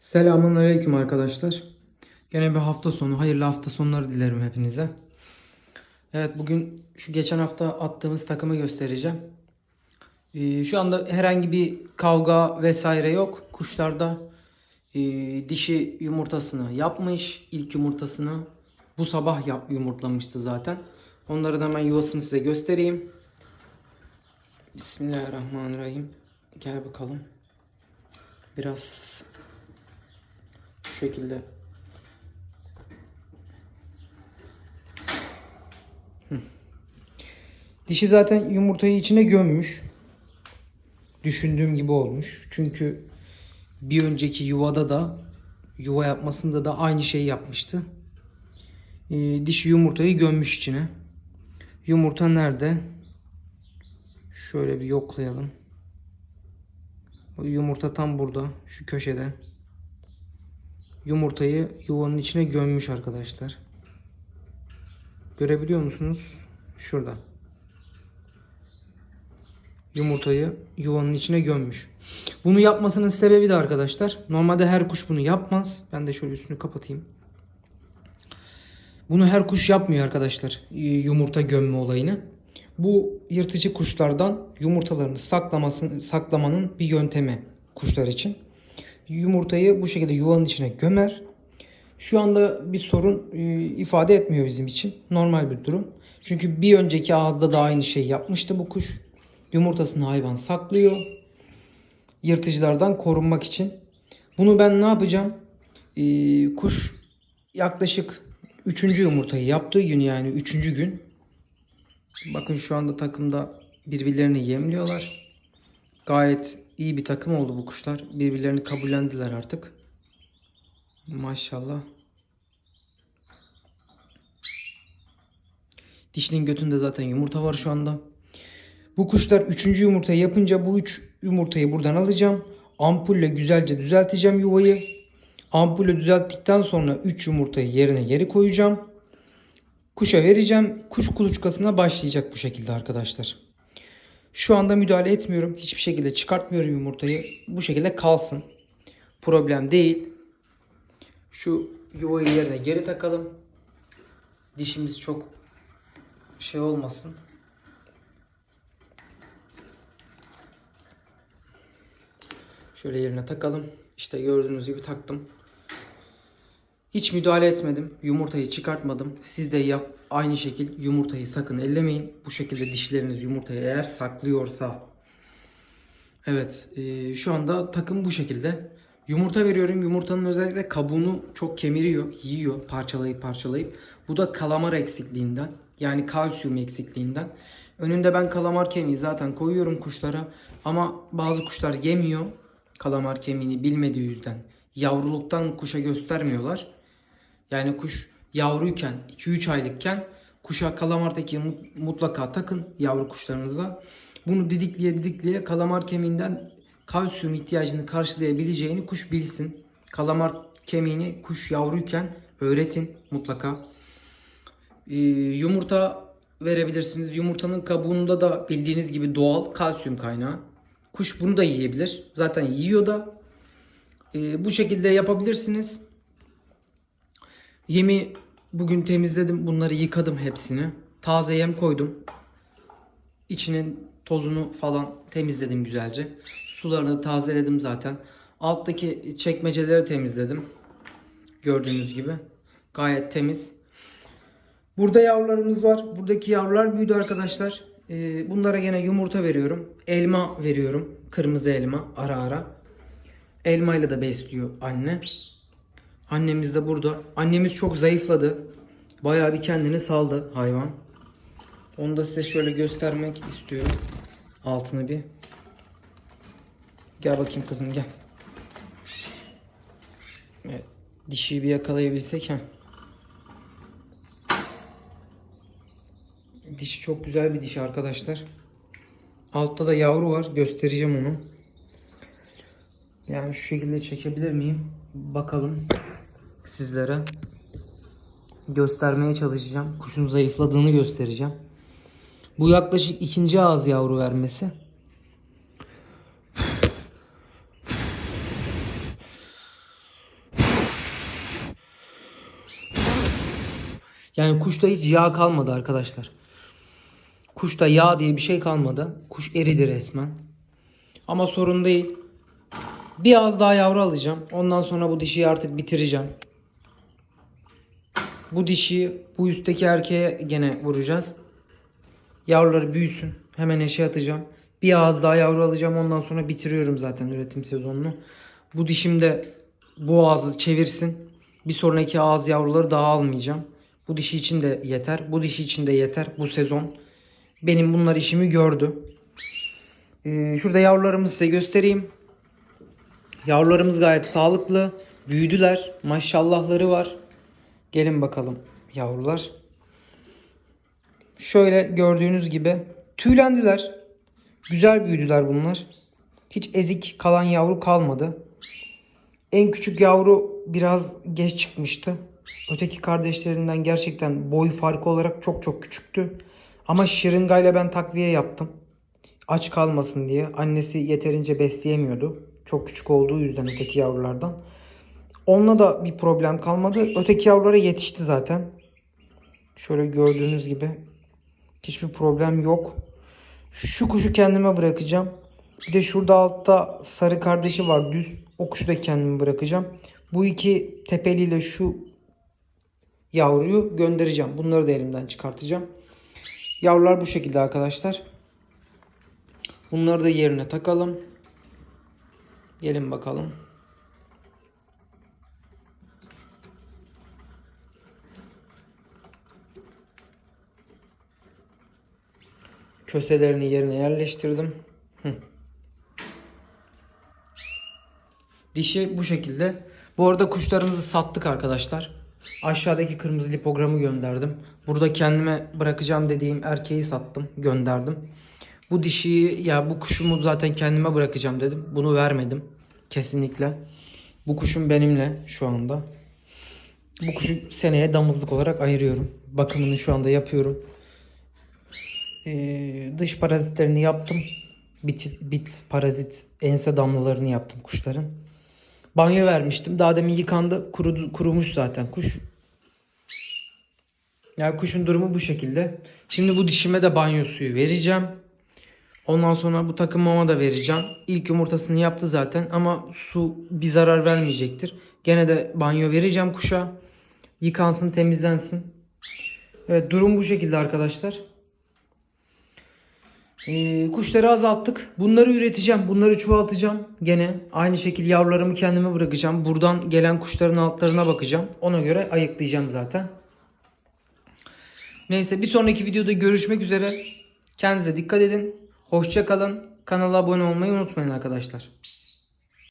Selamun Aleyküm arkadaşlar. Gene bir hafta sonu, hayırlı hafta sonları dilerim hepinize. Evet bugün şu geçen hafta attığımız takımı göstereceğim. Ee, şu anda herhangi bir kavga vesaire yok. Kuşlarda e, dişi yumurtasını yapmış. ilk yumurtasını bu sabah yumurtlamıştı zaten. Onların hemen yuvasını size göstereyim. Bismillahirrahmanirrahim. Gel bakalım. Biraz şekilde. Dişi zaten yumurtayı içine gömmüş. Düşündüğüm gibi olmuş. Çünkü bir önceki yuvada da yuva yapmasında da aynı şeyi yapmıştı. Ee, dişi yumurtayı gömmüş içine. Yumurta nerede? Şöyle bir yoklayalım. Yumurta tam burada. Şu köşede. Yumurtayı yuvanın içine gömmüş arkadaşlar. Görebiliyor musunuz? Şurada. Yumurtayı yuvanın içine gömmüş. Bunu yapmasının sebebi de arkadaşlar. Normalde her kuş bunu yapmaz. Ben de şöyle üstünü kapatayım. Bunu her kuş yapmıyor arkadaşlar. Yumurta gömme olayını. Bu yırtıcı kuşlardan yumurtalarını saklamasını, saklamanın bir yöntemi kuşlar için. Yumurtayı bu şekilde yuvanın içine gömer. Şu anda bir sorun e, ifade etmiyor bizim için. Normal bir durum. Çünkü bir önceki ağızda da aynı şey yapmıştı bu kuş. Yumurtasını hayvan saklıyor. Yırtıcılardan korunmak için. Bunu ben ne yapacağım? E, kuş yaklaşık 3. yumurtayı yaptığı gün yani 3. gün Bakın şu anda takımda birbirlerini yemliyorlar. Gayet iyi bir takım oldu bu kuşlar. Birbirlerini kabullendiler artık. Maşallah. Dişinin götünde zaten yumurta var şu anda. Bu kuşlar 3. yumurtayı yapınca bu 3 yumurtayı buradan alacağım. Ampulle güzelce düzelteceğim yuvayı. Ampulle düzelttikten sonra 3 yumurtayı yerine geri koyacağım. Kuşa vereceğim. Kuş kuluçkasına başlayacak bu şekilde arkadaşlar. Şu anda müdahale etmiyorum. Hiçbir şekilde çıkartmıyorum yumurtayı. Bu şekilde kalsın. Problem değil. Şu yuvayı yerine geri takalım. Dişimiz çok şey olmasın. Şöyle yerine takalım. İşte gördüğünüz gibi taktım. Hiç müdahale etmedim. Yumurtayı çıkartmadım. Siz de yap aynı şekil yumurtayı sakın ellemeyin. Bu şekilde dişleriniz yumurtayı eğer saklıyorsa. Evet e, şu anda takım bu şekilde. Yumurta veriyorum. Yumurtanın özellikle kabuğunu çok kemiriyor, yiyor parçalayıp parçalayıp. Bu da kalamar eksikliğinden yani kalsiyum eksikliğinden. Önünde ben kalamar kemiği zaten koyuyorum kuşlara ama bazı kuşlar yemiyor kalamar kemiğini bilmediği yüzden. Yavruluktan kuşa göstermiyorlar. Yani kuş yavruyken 2-3 aylıkken kuşa kalamardaki mutlaka takın yavru kuşlarınıza. Bunu didikliye didikliye kalamar kemiğinden kalsiyum ihtiyacını karşılayabileceğini kuş bilsin. Kalamar kemiğini kuş yavruyken öğretin mutlaka. Ee, yumurta verebilirsiniz. Yumurtanın kabuğunda da bildiğiniz gibi doğal kalsiyum kaynağı. Kuş bunu da yiyebilir. Zaten yiyor da. Ee, bu şekilde yapabilirsiniz. Yemi bugün temizledim. Bunları yıkadım hepsini. Taze yem koydum. İçinin tozunu falan temizledim güzelce. Sularını tazeledim zaten. Alttaki çekmeceleri temizledim. Gördüğünüz gibi. Gayet temiz. Burada yavrularımız var. Buradaki yavrular büyüdü arkadaşlar. Ee, bunlara gene yumurta veriyorum. Elma veriyorum. Kırmızı elma ara ara. Elmayla da besliyor anne. Annemiz de burada. Annemiz çok zayıfladı. Bayağı bir kendini saldı hayvan. Onu da size şöyle göstermek istiyorum. Altını bir. Gel bakayım kızım gel. Evet, dişiyi bir yakalayabilsek ha. Dişi çok güzel bir dişi arkadaşlar. Altta da yavru var. Göstereceğim onu. Yani şu şekilde çekebilir miyim? Bakalım sizlere göstermeye çalışacağım. Kuşun zayıfladığını göstereceğim. Bu yaklaşık ikinci ağız yavru vermesi. Yani kuşta hiç yağ kalmadı arkadaşlar. Kuşta yağ diye bir şey kalmadı. Kuş eridi resmen. Ama sorun değil. Bir az daha yavru alacağım. Ondan sonra bu dişiyi artık bitireceğim. Bu dişiyi bu üstteki erkeğe gene vuracağız. Yavruları büyüsün. Hemen eşe atacağım. Bir ağız daha yavru alacağım. Ondan sonra bitiriyorum zaten üretim sezonunu. Bu dişim de bu ağzı çevirsin. Bir sonraki ağız yavruları daha almayacağım. Bu dişi için de yeter. Bu dişi için de yeter. Bu sezon. Benim bunlar işimi gördü. Ee, şurada yavrularımı size göstereyim. Yavrularımız gayet sağlıklı. Büyüdüler. Maşallahları var. Gelin bakalım yavrular. Şöyle gördüğünüz gibi tüylendiler. Güzel büyüdüler bunlar. Hiç ezik kalan yavru kalmadı. En küçük yavru biraz geç çıkmıştı. Öteki kardeşlerinden gerçekten boy farkı olarak çok çok küçüktü. Ama şırıngayla ben takviye yaptım. Aç kalmasın diye. Annesi yeterince besleyemiyordu. Çok küçük olduğu yüzden öteki yavrulardan. Onunla da bir problem kalmadı. Öteki yavrulara yetişti zaten. Şöyle gördüğünüz gibi hiçbir problem yok. Şu kuşu kendime bırakacağım. Bir de şurada altta sarı kardeşi var düz. O kuşu da kendime bırakacağım. Bu iki tepeliyle şu yavruyu göndereceğim. Bunları da elimden çıkartacağım. Yavrular bu şekilde arkadaşlar. Bunları da yerine takalım. Gelin bakalım. Köselerini yerine yerleştirdim. Dişi bu şekilde. Bu arada kuşlarımızı sattık arkadaşlar. Aşağıdaki kırmızı lipogramı gönderdim. Burada kendime bırakacağım dediğim erkeği sattım, gönderdim. Bu dişiyi ya bu kuşumu zaten kendime bırakacağım dedim. Bunu vermedim. Kesinlikle. Bu kuşum benimle şu anda. Bu kuşu seneye damızlık olarak ayırıyorum. Bakımını şu anda yapıyorum. Ee, dış parazitlerini yaptım. Bit, bit parazit ense damlalarını yaptım kuşların. Banyo vermiştim. Daha demin yıkandı. Kurudu, kurumuş zaten kuş. Yani kuşun durumu bu şekilde. Şimdi bu dişime de banyo suyu vereceğim. Ondan sonra bu takım mama da vereceğim. İlk yumurtasını yaptı zaten ama su bir zarar vermeyecektir. Gene de banyo vereceğim kuşa. Yıkansın, temizlensin. Evet durum bu şekilde arkadaşlar. Ee, kuşları azalttık. Bunları üreteceğim. Bunları çoğaltacağım. Gene aynı şekilde yavrularımı kendime bırakacağım. Buradan gelen kuşların altlarına bakacağım. Ona göre ayıklayacağım zaten. Neyse bir sonraki videoda görüşmek üzere. Kendinize dikkat edin. Hoşça kalın. Kanala abone olmayı unutmayın arkadaşlar.